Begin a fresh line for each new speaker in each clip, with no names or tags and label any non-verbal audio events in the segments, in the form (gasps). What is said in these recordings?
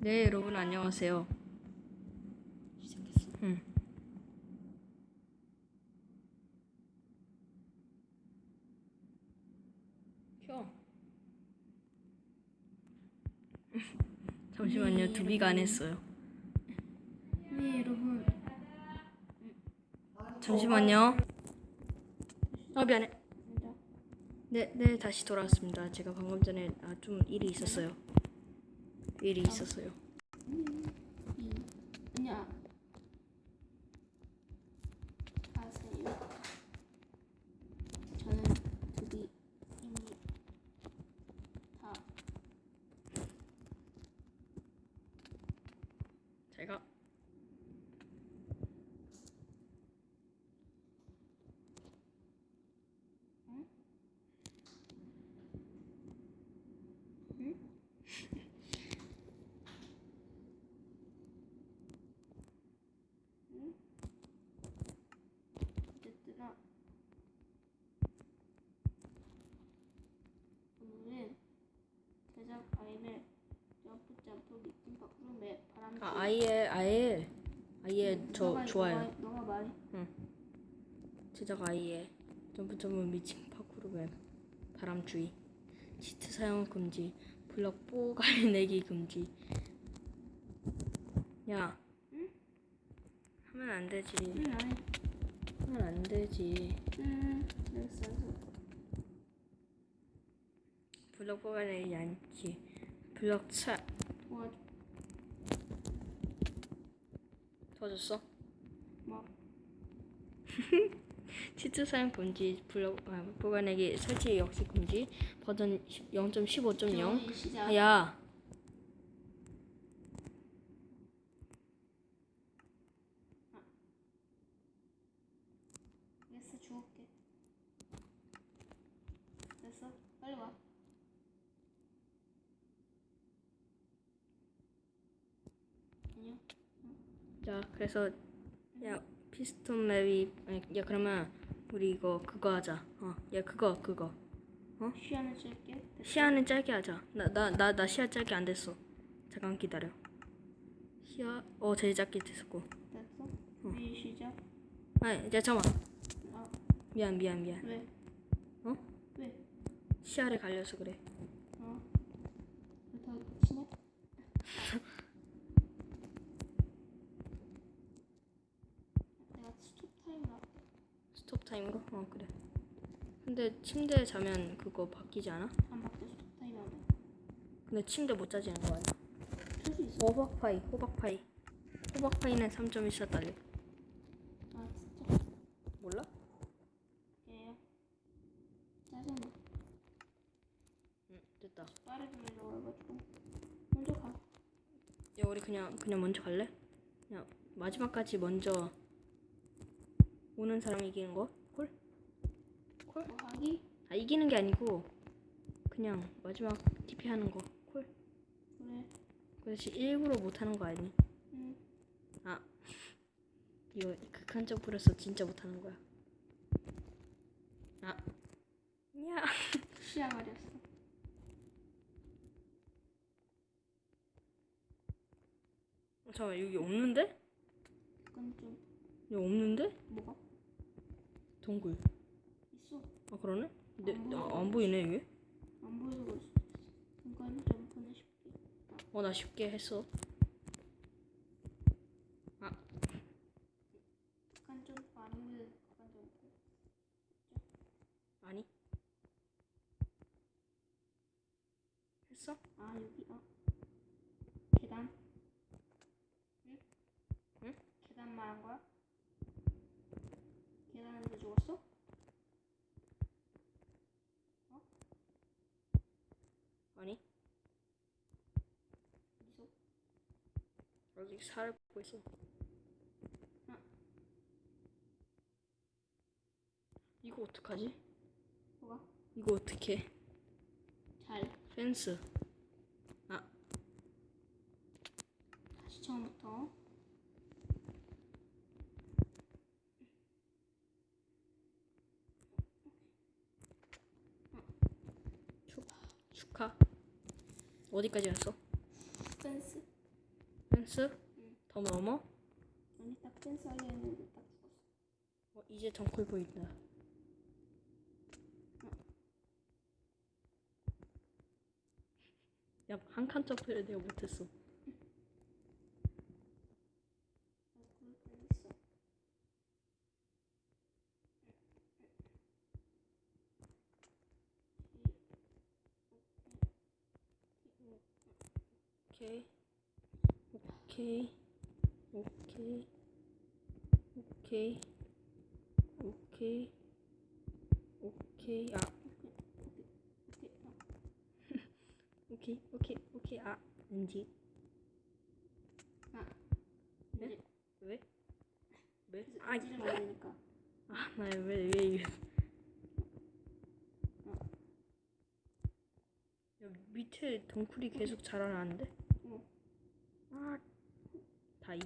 네, 여러분 안녕하세요.
시작했어.
응. 켜. (laughs) 잠시만요.
네,
두비가 안. 했어요.
네 여러분
잠시만요. 아 미안해. 네, 네 다시 돌아왔습니다. 제가 방금 전에 아, 좀 일이 있었어요. 일이 있었어요.
이 아니야 아세요? 저는 드비 이미 다
제가
어쨌든 오늘은 제작 아이를 바람
아, 아예 아예 아예 저
너가-
좋아요.
너가, 말해
제작 아이의 점프 점프 미칭 파쿠르 맵 바람주의. 치트 사용 금지. 블럭 뽀갈 내기 금지. 야. 하면 안 되지.
응 안 해.
하면 안 되지.
응 알았어 알았어.
블럭 내기 않지. 블럭 차
도와줘.
도와줬어?
뭐?
치트 사용 금지 블럭 아, 내기 설치 역시 금지 버전 0.15.0
저희 시작.
야
됐어 주울게 됐어 빨리 와 안녕
자, 그래서 야 피스톤 맵이 아니, 야 그러면 우리 이거 그거 하자. 어, 야 그거 그거
시간을 줄게 됐어?
시야는 짧게 하자. 나 나 나 나 시야 짧게 안 됐어. 잠깐 기다려. 시야 어 제일 짧게 됐었고.
됐어? 우리 시작
아니 야 잠깐.
아
미안 미안 미안.
왜?
어?
왜?
시야를 갈려서 그래.
어? 더 친해? 내 (laughs) 가 스톱 타임 할게
스톱 타임으로? 어 그래. 근데 침대에 자면 그거 바뀌지 않아?
안 바뀌어 스톱 타임 하면
근데 침대 못 자지는 거 아니야?
켤수 있어
호박파이 호박파이 호박파이는 3.14 달러.
아 진짜
몰라?
게요 짜증나
응 됐다.
빠르게 하려고 해가지고 먼저 가
야 우리 그냥 그냥 먼저 갈래? 그냥 마지막까지 먼저 오는 사람이 이기는 거? 콜? 콜?
뭐 하기?
아 이기는 게 아니고 그냥 마지막 TP 하는 거 콜?
그래
그렇지 일부러 못 하는 거 아니?
응
아 (laughs) 이거 극한적 부려서 진짜 못 하는 거야. 아 야. (laughs)
시야 가렸어
어, 잠깐 여기 없는데?
그건 좀
여기 없는데?
뭐가?
동굴. 아 그러네? 네,
안.
아, 안 보이네 이게?
안 있어 그건 점프는 쉽게
어 나 쉽게 했어.
약간 좀 아니면 약간 점프
아니. 했어?
아 여기 어 계단 응?
응?
계단 말한 거야? 계단에서 죽었어?
아니.
어디서?
아직 살을 보고 있어.
아.
이거 어떡하지?
뭐가?
이거 어떻게?
잘
펜스.
다시 처음부터
축하. 어디까지 갔어?
펜스
펜스? 더 넘어?
아니 딱 센서 하려 했는데 딱 죽었어.
어, 이제 덩쿨 보인다. 야, 한 칸 점프를 내가 못했어.
아, 그럴 뻔했어.
오케이. 오케이. 오케이. 오케이. 오케이. 오케이. 아, (laughs)
오케이, 아,
오케이. 오케이. 아, 왠지.
아,
네? 왜? 왜? 아,
인지를 모르니까.
아, 나왜 왜 이래? 야, 밑에 덩쿨이 계속 자라나는데?
어.
아, 다이.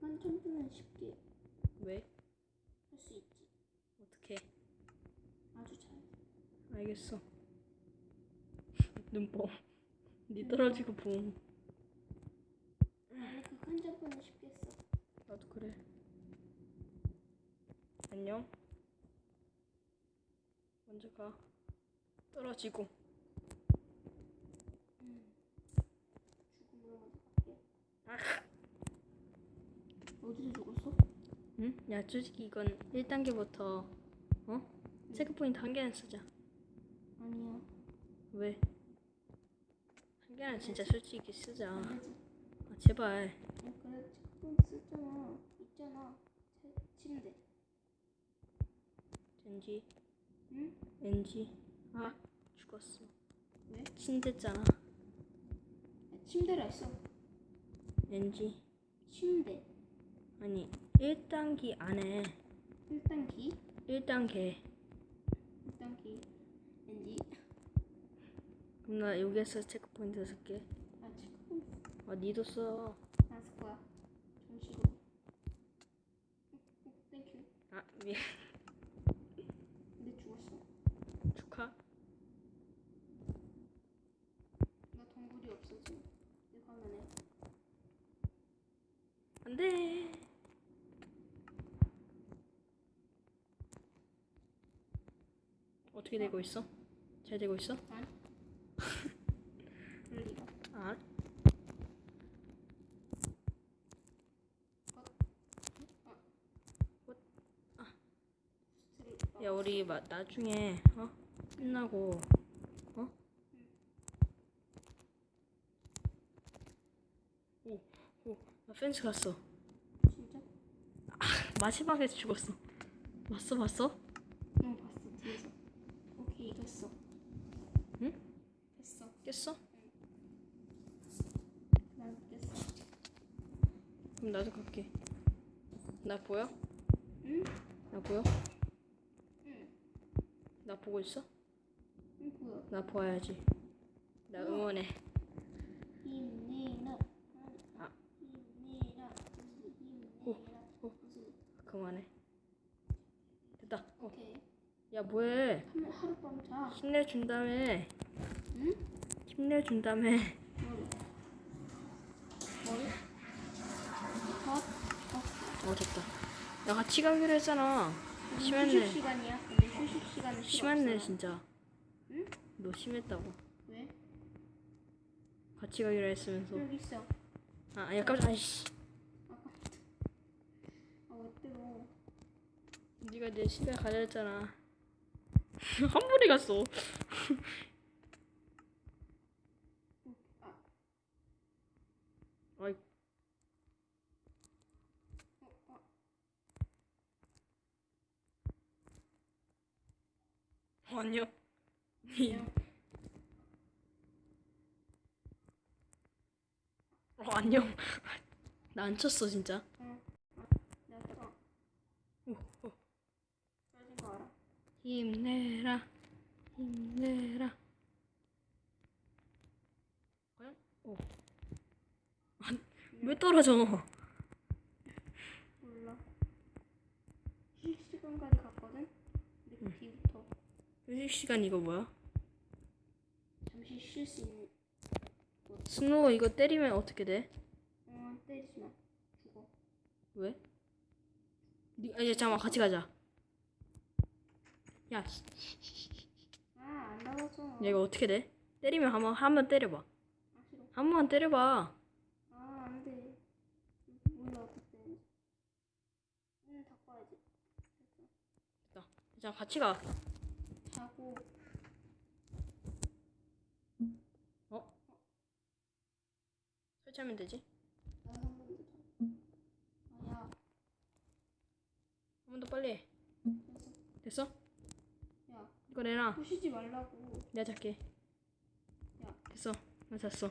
한 점프는 쉽게
왜?
할 수 있지.
어떻게?
아주 잘.
알겠어. (laughs) 눈뽕. 니 떨어지고 봄.
아니 그한 점프는 쉽게 했어.
나도 그래. 안녕. 먼저 가. 떨어지고.
죽음으로 먼저 갈게.
아.
어디서 죽었어?
응? 야, 솔직히 이건 1단계부터 어? 체크 포인트 한 개는 쓰자.
아니야.
왜? 한 개는 진짜 솔직히 쓰자.
안 되지.
아, 제발.
야, 그래 체크폰 썼잖아. 있잖아. 체- 침대.
젠지,
응?
엔지. 아, 죽었어.
왜?
침대잖아.
야, 침대라 했어.
엔지.
침대.
아니, 1단계 안에
1단기.
1단계.
1단기. 왠지.
그럼 나 여기에서 체크 포인트 쓸게.
아 체크폰
아, 니도 써.
안쓸 거야. 정식으로. 응, 응, 땡큐.
아, 미
근데 죽었어.
축하.
나 동굴이 없어져. 내 화면에.
안 돼. 어떻게 되고 있어? 잘 되고 있어?
아니. 그럴 리가.
아,
스트레이.
야 우리 마, 나중에 어 끝나고 어? 오, 오, 나 펜스 갔어.
진짜?
마지막에 죽었어. 봤어, 봤어?
응 봤어 뒤에서. 오케이 이겼어.
응?
했어.
깼어?
난 깼어.
그럼 나도 갈게. 나 보여?
응?
나 보여?
응.
나 보고 있어?
응 보여.
나 보아야지. 나 응원해.
힘내라.
아.
힘내라.
오.
무슨.
그만해. 됐다. 어.
오케이.
야 뭐해?
하루 하룻밤 자.
힘내준 다음에
응?
힘내준 다음에
머리. 머리. 컷. 컷.
어 됐다. 야 같이 가기로 했잖아.
휴식
심했네.
시간이야. 근데 휴식 시간은
심했네
없어.
진짜.
응?
너 심했다고.
왜?
같이 가기로 했으면서.
여기 있어.
아, 야 깜짝. 아이씨.
아왜 때려?
네가 내 시간 가자 했잖아. (laughs) 한 번에 갔어.
아.
아이.
어, 어.
어.
그냥
어, 안녕. 나 안 쳤어 진짜. 힘내라. 힘내라. 과연? 오. 안, 왜 떨어져?
몰라. 휴식 시간까지 갔거든. 근데 그 뒤부터
휴식 시간 이거 뭐야?
잠시 쉴 수 있는.
스노우 이거 때리면 어떻게 돼?
응. 때리지 마. 죽어.
왜? 니, 아, 야, 잠깐만 같이 가자. 야, 씨,
아, 안 나왔어.
얘가 어떻게 돼? 때리면 한번 한 번 때려봐.
아, 싫어.
한 번만 때려봐.
아, 안 돼. 몰라. 눈 닫고 와야지. 됐어.
자, 같이 가.
자고.
어? 설치하면 되지?
아, 야.
한 번 더 빨리 해.
됐어. 야,
이거 내놔.
부시지 말라고.
내가 잡게.
야.
됐어. 나 잤어.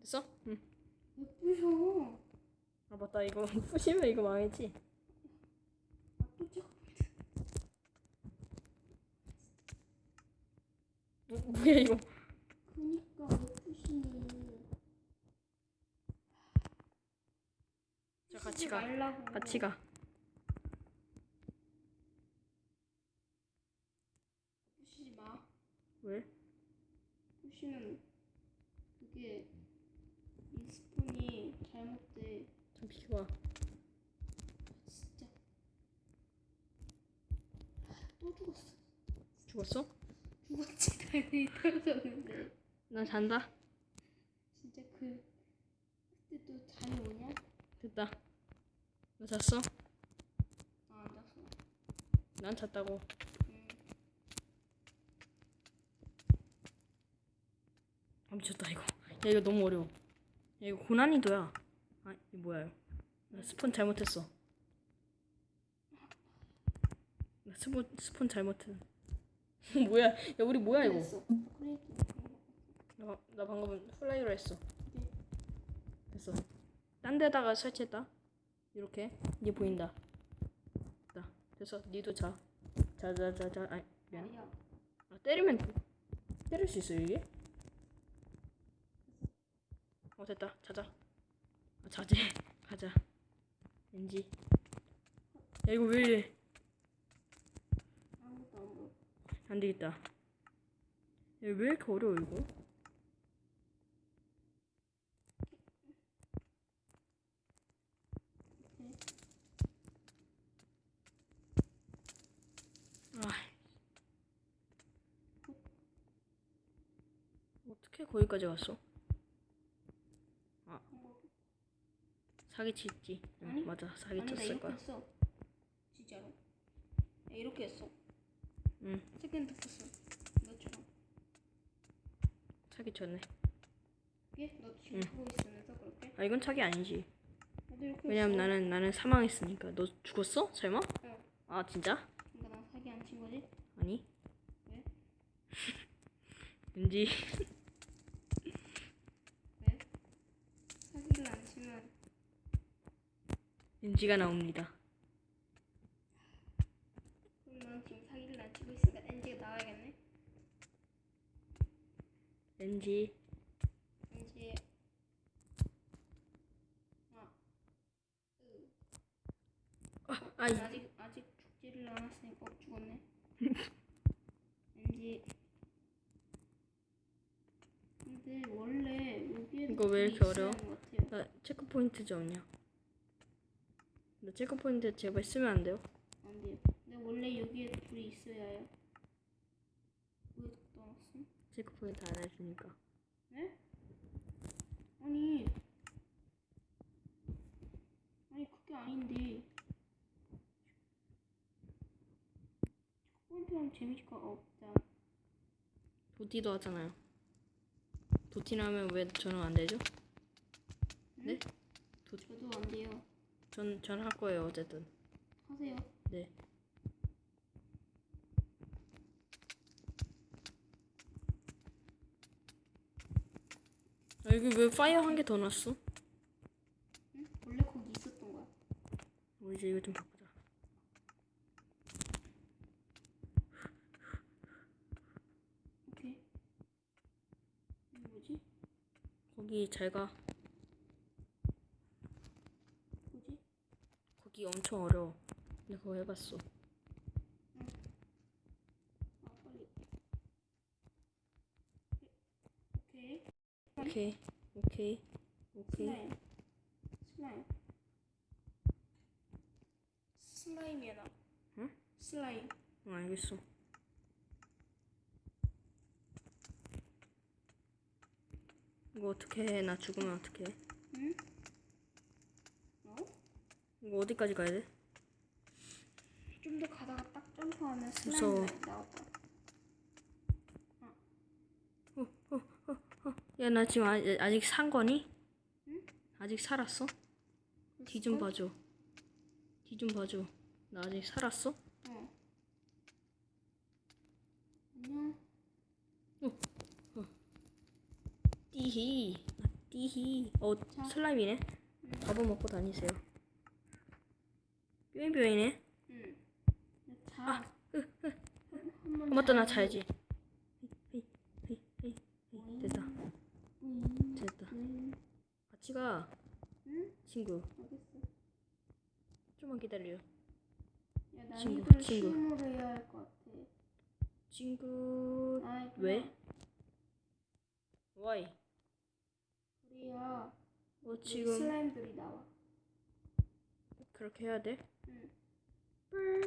됐어? 응.
왜 부셔?
아 맞다 이거 (laughs) 부시면 이거 망했지.
아, 또 찍어.
뭐, 뭐야 이거?
그니까?
자 같이 가.
말라고.
같이 가.
부시지 마.
왜?
부시면 그게 리스폰이 잘못돼.
좀 비켜봐.
진짜. 또 죽었어.
죽었어?
죽었지 당연히 떨어졌는데.
난 잔다.
진짜 그 그때 또 잠이 오냐?
됐다. 너 잤어?
아, 안 잤어.
난 잤다고.
응.
아 미쳤다 이거. 야 이거 너무 어려워. 야 이거 고난이도야. 아 이거 뭐야 이거. 나 스폰 잘못했어. 나 스폰 스폰 잘못했. (laughs) 뭐야? 야 우리 뭐야 이거?
됐어. 크레이트.
나, 나 방금 플라이로 했어.
네.
됐어. 딴 데다가 설치했다. 이렇게. 얘 보인다. 됐다. 됐어. 니도 자. 자, 자, 자, 자. 아니, 미안.
야,
아, 때리면 때릴 수 있어 이게? 어 됐다. 자자. 아, 자제. 가자. 왠지. 야 이거 왜 이래?
아무것도 안 보여.
안 되겠다. 야, 왜 이렇게 어려워 이거? 어떻게 거기까지 왔어? 아,
방법.
사기 쳤지. 응, 맞아. 사기
아니 나
쳤을
이렇게
거야.
진짜로. 야, 이렇게 했어.
응,
세컨드 포스. 너처럼.
사기 쳤네.
그게 너 지금 하고 있으면서 그렇게.
아, 이건 사기 아니지.
나도 이렇게
왜냐면
했어.
나는 나는 사망했으니까. 너 죽었어? 설마?
응.
아, 진짜?
그러니까 난 사기 안 친 거지?
아니.
왜? (laughs)
왠지 (laughs)
왜? 사기를 안 치면
왠지가 나옵니다.
그럼 넌 지금 사기를 안 치고 있으니까 NG가 나와야겠네.
왠지
NG. 아. 으.
아, 아 이
아직 아직 죽지를 않았으니까 어, 죽었네. (laughs) 왠지. 근데 원래 여기에
이거 왜 이렇게 어려워?
것 같아요.
나 체크 포인트 없냐? 나 체크 포인트 제발 쓰면 안 돼요?
안 돼요. 근데 원래 여기에 둘이 있어야 해요.
체크 포인트 안 해주니까.
네? 아니. 아니 그게 아닌데. 포인트랑 재미가 없다.
도티도 하잖아요. 도티나 하면 왜 저는 안 되죠? 네?
저도 안 돼요.
전, 전 할 거예요, 어쨌든.
하세요.
네. 아, 여기 왜 파이어 한 개더 놨어?
응? 원래 거기 있었던 거야.
어, 이제 이거 좀 바꾸자.
오케이. 뭐지?
거기 잘 가.
뭐지?
거기 엄청 어려워. 근데 그거 해봤어.
아 빨리. 오케이.
오케이. 오케이
슬라임. 슬라임. 슬라임이야 나.
응?
슬라임.
응 알겠어 이거 어떻게 해? 나 죽으면 어떻게 해?
응? 어?
이거 어디까지 가야 돼?
좀 더 가다가 딱 점프하면
무서워.
슬라임 나올 거야.
야 나 지금 아, 아직 산 거니? 아직 살았어? 뒤 좀 봐줘. 뒤 좀 봐줘. 나 아직 살았어?
응. 안녕.
띠히. 아, 띠히. 어 슬라임이네. 밥을 먹고 다니세요. 뾰잉뾰잉이네
응. 자.
어, 맞다. 나 자야지 헤이, 헤이, 헤이, 헤이. 됐다
응.
됐다
응.
가
응?
친구
알겠어.
좀만 기다려
야,
친구,
난이도를
친구.
쉬움으로 해야 할 것 같아.
친구
아이,
왜? why?
우리야.
어
우리
지금
슬라임들이 나와.
그렇게 해야 돼?
응.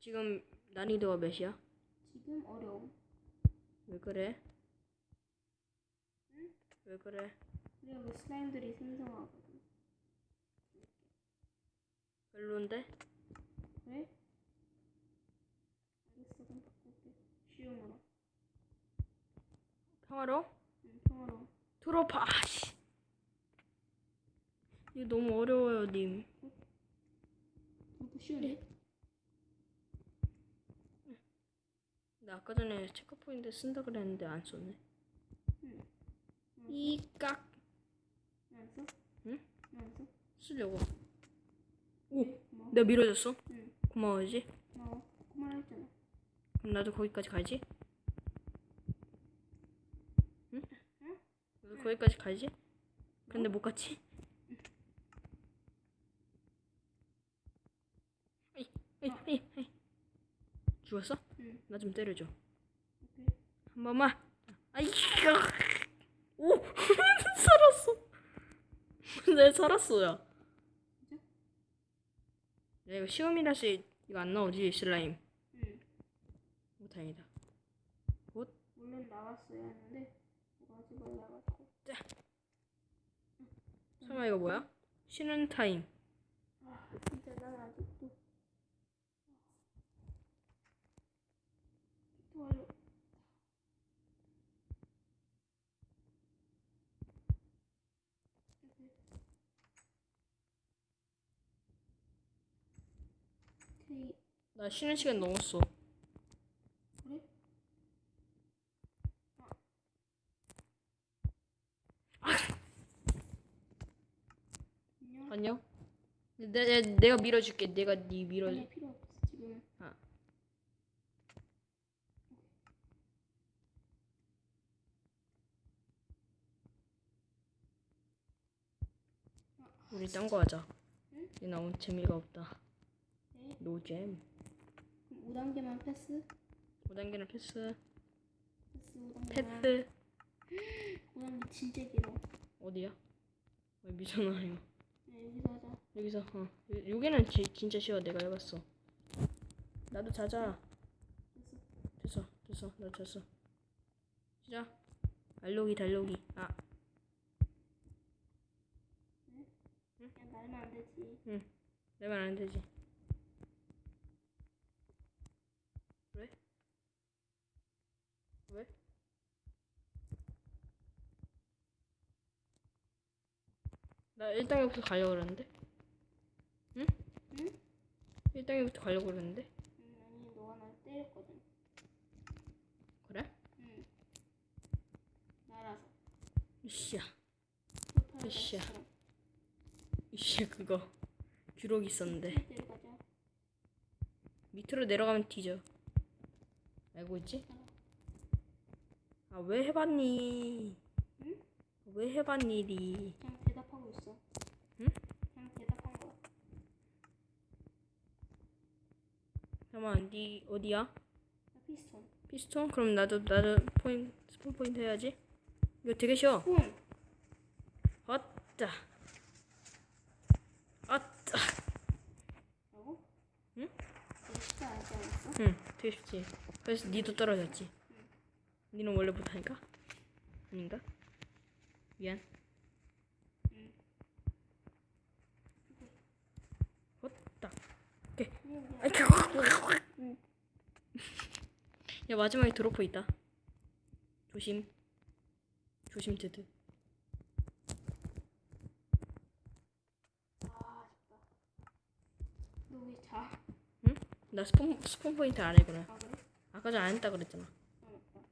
지금 난이도가 몇이야?
지금 어려워.
왜 그래? 왜 그래?
우리가 그 슬라임들이 생성하거든.
별론데?
그래? 알겠어, 그럼 바꿀게. 쉬움으로.
평화로?
응, 평화로워.
들어봐. 씨. 이거 너무 어려워요, 님.
이거 쉬운데?
나 아까 전에 체크 포인트 쓴다 그랬는데 안 썼네.
응.
이깍
안 써?
응?
안 써?
쓰려고. 오,
왜? 고마워.
내가 밀어줬어.
응.
고마워지.
고마워. 그만 했잖아.
그럼 나도 거기까지 가지. 응? 나도 거기까지 가지. 근데 못 갔지? 에이, 에이, 에이, 에이. 죽었어?
응.
나 좀 때려줘.
오케이.
한 번만. 아이, 오, (laughs) 살았어. 내 살았어요. 야 이거 시험이라서 이거 안 나오지 슬라임.
응.
오 다행이다.
물론 나왔어야 했는데 뭐가 아직 몰라가지고.
설마 이거 뭐야? 쉬는 타임.
아, 진짜 난 아직도. 또 완료. 오케이.
나 쉬는 시간 넘었어.
그래? 안녕.
안녕. 내, 내 내가 밀어줄게. 내가 네 밀어.
아니 필요 없어 지금.
아. 우리 딴 거 하자.
응?
이 너무 재미가 없다.
네.
노잼.
그럼 5단계만 패스.
5단계는 패스.
패스 5단계만.
패스. (gasps)
5단계 진짜 길어.
어디야? 어, 미쳤나요?
네, 여기서 하자.
여기서 어. 요- 여기는 지, 진짜 쉬워. 내가 해봤어. 나도 자자.
됐어.
됐어. 됐어. 나 잤어. 시작. 달려기 달려기. 아.
그냥 날면 안 되지.
내말 안 되지. 왜? 왜? 나 1단계부터 가려고 그러는데? 응?
응?
1단계부터 가려고 그러는데?
응, 아니 너가 날 때렸거든.
그래?
응. 날아서.
이씨야.
풀파라다이스처럼.
으쌰. 이씨 그거. 기록 있었는데. 밑으로 내려가면 뒤져. 알고 있지? 아 왜 해봤니?
응?
왜 해봤니리? 응?
그냥 대답한.
잠깐만, 니 어디야?
나 피스톤.
피스톤? 그럼 나도 나도 포인 스폰 포인트 해야지. 이거 되게 쉬워.
폰.
어따. 어따.
라고?
응?
되게 쉽지 않지 않았어?
응, 되게 쉽지. 그래서 니도 떨어졌지. 니는 원래 못하니까? 아닌가? 미안.
응.
어따. 오케이.
그냥
아이,
그냥
그거.
응.
야 마지막에 드로퍼 있다. 조심. 조심 드드.
아 아쉽다. 너왜 자?
응? 나 스폰 스폰 포인트 안 해구나.
아 그래?
아까 전에 안 했다 그랬잖아.
어, 어.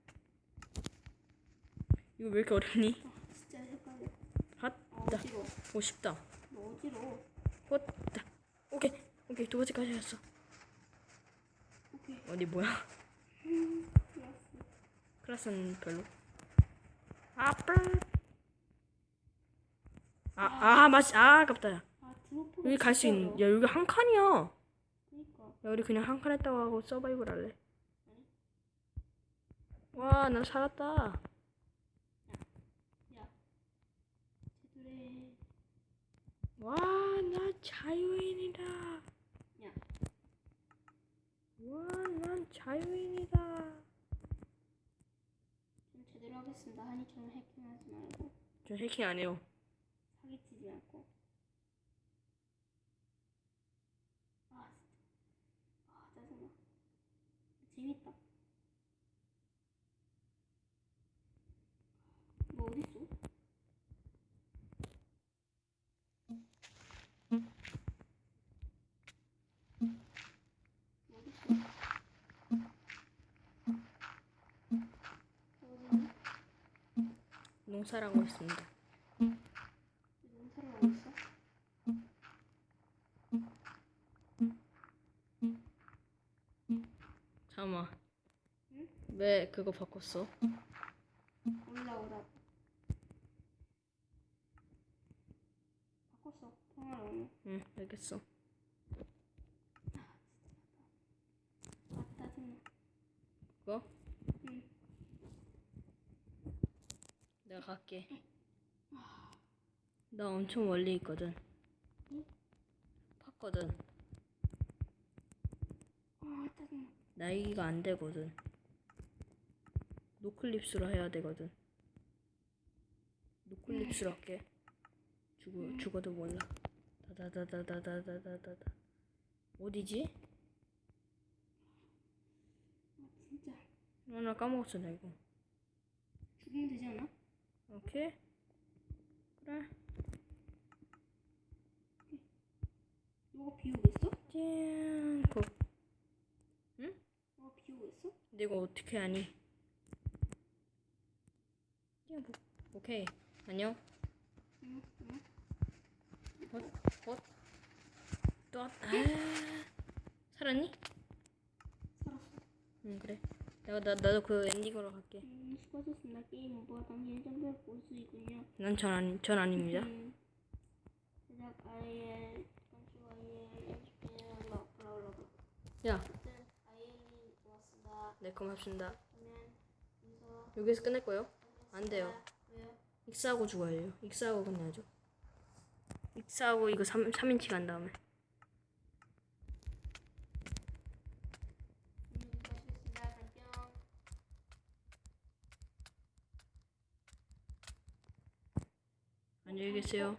이거 왜 이렇게 어렵니?
아 진짜 헷갈려.
핫.
아
다.
어지러워.
오 쉽다.
너 어지러워.
헛다. 오케이. 오케이 두 번째까지 했어. 어디 뭐야? 클라스는 별로. 아뿔. 아, 아, 맞, 아, 아깝다. 야.
아
여기 갈 수
진짜
있는,
어려워.
야, 여기 한 칸이야.
그니까.
야, 우리 그냥 한 칸 했다고 하고 서바이벌 할래. 와, 나 살았다.
야. 제대로
와, 나 자유인이다.
야.
와, 난 자유인이다.
좀 제대로 하겠습니다. 한이처럼 해킹하지 말고
저 해킹 안 해요.
사기치지 않고. 아 진짜. 아 짜증나. 재밌다. 너 어디 있어? 너 어디 있어? 너 어디 있니?
농사를 하고 있습니다.
농사를 하고 있어?
잠깐만.
응?
왜 그거 바꿨어?
올라오라고. 바꿨어. 통화를 오늘.
응, 알겠어.
아 짜증나.
그거?
응.
내가 갈게. 나 엄청 멀리 있거든.
응?
팠거든. 나이가 안 되거든. 노클립스로 해야 되거든. 노클립스로 할게. 죽어 죽어도 몰라. 다다다다다다다다다. 어디지?
아 진짜.
아, 나 까먹었어 나 이거.
죽으면 되지 않아?
오케이. 그래.
너가 비우겠어?
짠. 그.
너가 비우겠어?
내가 어떻게 하니? 그냥 뭐, 오케이. 안녕.
응. 응.
헛, 헛. 또, 아. 살았니?
살았어.
응, 그래. 내가, 나, 나도 그 엔딩 으로 갈게.
음 수고하셨습니다. 게임 오버가 당신의 점수를 볼수 있군요.
난 전 아니, 전 아닙니다.
음. 제작 IL 건축 IL 연습해 올라 올라 올라.
야,
어쨌든 IL이 좋았습니다.
네, 고맙습니다.
그러면 여기서
여기서 끝낼 거예요? 안 돼요.
왜요?
익사하고 죽어야 해요. 익사하고 끝내야죠. 익사하고 이거 3, 3인치 간 다음에. 안녕히 계세요.